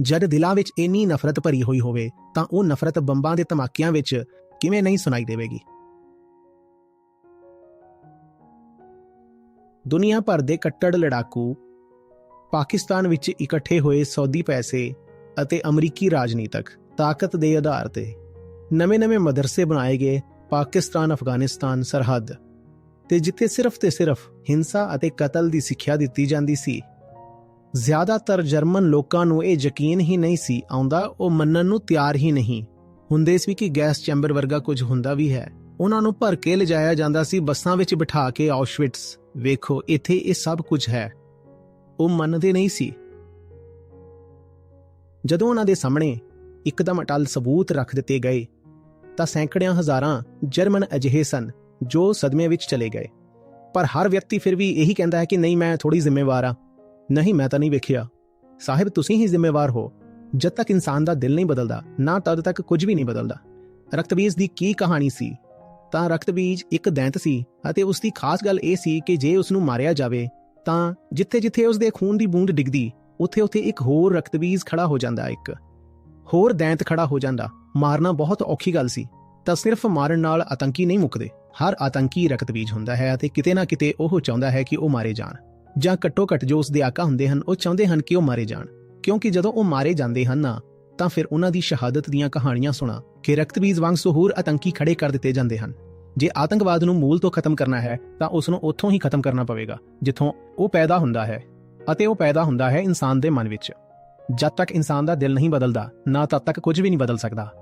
ਜਦ ਦਿਲਾਂ ਵਿੱਚ ਇੰਨੀ ਨਫ਼ਰਤ ਭਰੀ ਹੋਈ ਹੋਵੇ, ਤਾਂ ਉਹ ਨਫ਼ਰਤ ਬੰਬਾਂ ਦੇ ਧਮਾਕਿਆਂ ਵਿੱਚ ਕਿਵੇਂ ਨਹੀਂ ਸੁਣਾਈ ਦੇਵੇਗੀ? ਦੁਨੀਆ ਭਰ ਦੇ ਕੱਟੜ ਲੜਾਕੂ ਪਾਕਿਸਤਾਨ ਵਿੱਚ ਇਕੱਠੇ ਹੋਏ ਸੌਦੀ ਪੈਸੇ ਅਤੇ ਅਮਰੀਕੀ ਰਾਜਨੀਤਕ ਤਾਕਤ ਦੇ ਆਧਾਰ ਤੇ ਨਵੇਂ-ਨਵੇਂ ਮਦਰਸੇ ਬਣਾਏ ਗਏ ਪਾਕਿਸਤਾਨ, ਅਫਗਾਨਿਸਤਾਨ ਸਰਹੱਦ ਤੇ ਜਿੱਥੇ ਸਿਰਫ ਤੇ ਸਿਰਫ ਹਿੰਸਾ ਅਤੇ ਕਤਲ ਦੀ ਸਿੱਖਿਆ ਦਿੱਤੀ ਜਾਂਦੀ ਸੀ ਜ਼ਿਆਦਾਤਰ ਜਰਮਨ ਲੋਕਾਂ ਨੂੰ ਇਹ ਯਕੀਨ ਹੀ ਨਹੀਂ ਸੀ ਆਉਂਦਾ, ਉਹ ਮੰਨਣ ਨੂੰ ਤਿਆਰ ਹੀ ਨਹੀਂ। ਹੁੰਦੇ ਸੀ ਕਿ ਗੈਸ ਚੈਂਬਰ ਵਰਗਾ ਕੁਝ ਹੁੰਦਾ ਵੀ ਹੈ। ਉਹਨਾਂ ਨੂੰ ਭਰ ਕੇ ਲਿਜਾਇਆ ਜਾਂਦਾ ਸੀ ਬੱਸਾਂ ਵਿੱਚ ਬਿਠਾ ਕੇ ਆਸ਼ਵਿਟਸ ਵੇਖੋ, ਇੱਥੇ ਇਹ ਸਭ ਕੁਝ ਹੈ। ਉਹ ਮੰਨਦੇ ਨਹੀਂ ਸੀ। ਜਦੋਂ ਉਹਨਾਂ ਦੇ ਸਾਹਮਣੇ ਇੱਕਦਮ ਅਟਲ ਸਬੂਤ ਰੱਖ ਦਿੱਤੇ ਗਏ, ਤਾਂ ਸੈਂਕੜਿਆਂ ਹਜ਼ਾਰਾਂ ਜਰਮਨ ਅਜਿਹੇ ਸਨ ਜੋ ਸਦਮੇ ਵਿੱਚ ਚਲੇ ਗਏ। ਪਰ ਹਰ ਵਿਅਕਤੀ ਫਿਰ ਵੀ ਇਹੀ ਕਹਿੰਦਾ ਹੈ ਕਿ ਨਹੀਂ, ਮੈਂ ਥੋੜੀ ਜ਼ਿੰਮੇਵਾਰ ਆ ਨਹੀਂ, ਮੈਂ ਤਾਂ ਨਹੀਂ ਵੇਖਿਆ। ਸਾਹਿਬ, ਤੁਸੀਂ ਹੀ ਜ਼ਿੰਮੇਵਾਰ ਹੋ। ਜਦ ਤੱਕ ਇਨਸਾਨ ਦਾ ਦਿਲ ਨਹੀਂ ਬਦਲਦਾ, ਨਾ ਤਦ ਤੱਕ ਕੁਝ ਵੀ ਨਹੀਂ ਬਦਲਦਾ। ਰਕਤਬੀਜ ਦੀ ਕੀ ਕਹਾਣੀ ਸੀ? ਤਾਂ ਰਕਤਬੀਜ ਇੱਕ ਦੈਂਤ ਸੀ ਅਤੇ ਉਸ ਦੀ ਖਾਸ ਗੱਲ ਇਹ ਸੀ ਕਿ ਜੇ ਉਸ ਨੂੰ ਮਾਰਿਆ ਜਾਵੇ, ਤਾਂ ਜਿੱਥੇ-ਜਿੱਥੇ ਉਸ ਦੇ ਖੂਨ ਦੀ ਬੂੰਦ ਡਿੱਗਦੀ, ਉੱਥੇ-ਉੱਥੇ ਇੱਕ ਹੋਰ ਰਕਤਬੀਜ ਖੜਾ ਹੋ ਜਾਂਦਾ ਇੱਕ। ਹੋਰ ਦੈਂਤ ਖੜਾ ਹੋ ਜਾਂਦਾ। ਮਾਰਨਾ ਬਹੁਤ ਔਖੀ ਗੱਲ ਸੀ। ਤਾਂ ਸਿਰਫ ਮਾਰਨ ਨਾਲ ਆਤੰਕੀ ਨਹੀਂ ਮੁੱਕਦੇ। ਹਰ ਆਤੰਕੀ ਰਕਤਬੀਜ ਹੁੰਦਾ ਹੈ ਅਤੇ ਕਿਤੇ ਨਾ ਕਿਤੇ ਉਹ ਚਾਹੁੰਦਾ ਹੈ ਕਿ ਉਹ ਮਾਰੇ ਜਾਣ। ਜਾਂ ਘੱਟੋ ਘੱਟ ਜੋ ਉਸ ਦੇ ਆਕਾ ਹੁੰਦੇ ਹਨ, ਉਹ ਚਾਹੁੰਦੇ ਹਨ ਕਿ ਉਹ ਮਾਰੇ ਜਾਣ। ਕਿਉਂਕਿ ਜਦੋਂ ਉਹ ਮਾਰੇ ਜਾਂਦੇ ਹਨ ਨਾ, ਤਾਂ ਫਿਰ ਉਹਨਾਂ ਦੀ ਸ਼ਹਾਦਤ ਦੀਆਂ ਕਹਾਣੀਆਂ ਸੁਣਾ ਕਿ ਰਕਤਬੀਜ ਵਾਂਗ ਸਹੂਰ ਆਤੰਕੀ ਖੜੇ ਕਰ ਦਿੱਤੇ ਜਾਂਦੇ ਹਨ। ਜੇ ਆਤੰਕਵਾਦ ਨੂੰ ਮੂਲ ਤੋਂ ਖਤਮ ਕਰਨਾ ਹੈ, ਤਾਂ ਉਸ ਨੂੰ ਉੱਥੋਂ ਹੀ ਖਤਮ ਕਰਨਾ ਪਵੇਗਾ, ਜਿੱਥੋਂ ਉਹ ਪੈਦਾ ਹੁੰਦਾ ਹੈ ਅਤੇ ਉਹ ਪੈਦਾ ਹੁੰਦਾ ਹੈ ਇਨਸਾਨ ਦੇ ਮਨ ਵਿੱਚ। ਜਦ ਤੱਕ ਇਨਸਾਨ ਦਾ ਦਿਲ ਨਹੀਂ ਬਦਲਦਾ, ਨਾ ਤਦ ਤੱਕ ਕੁਝ ਵੀ ਨਹੀਂ ਬਦਲ ਸਕਦਾ।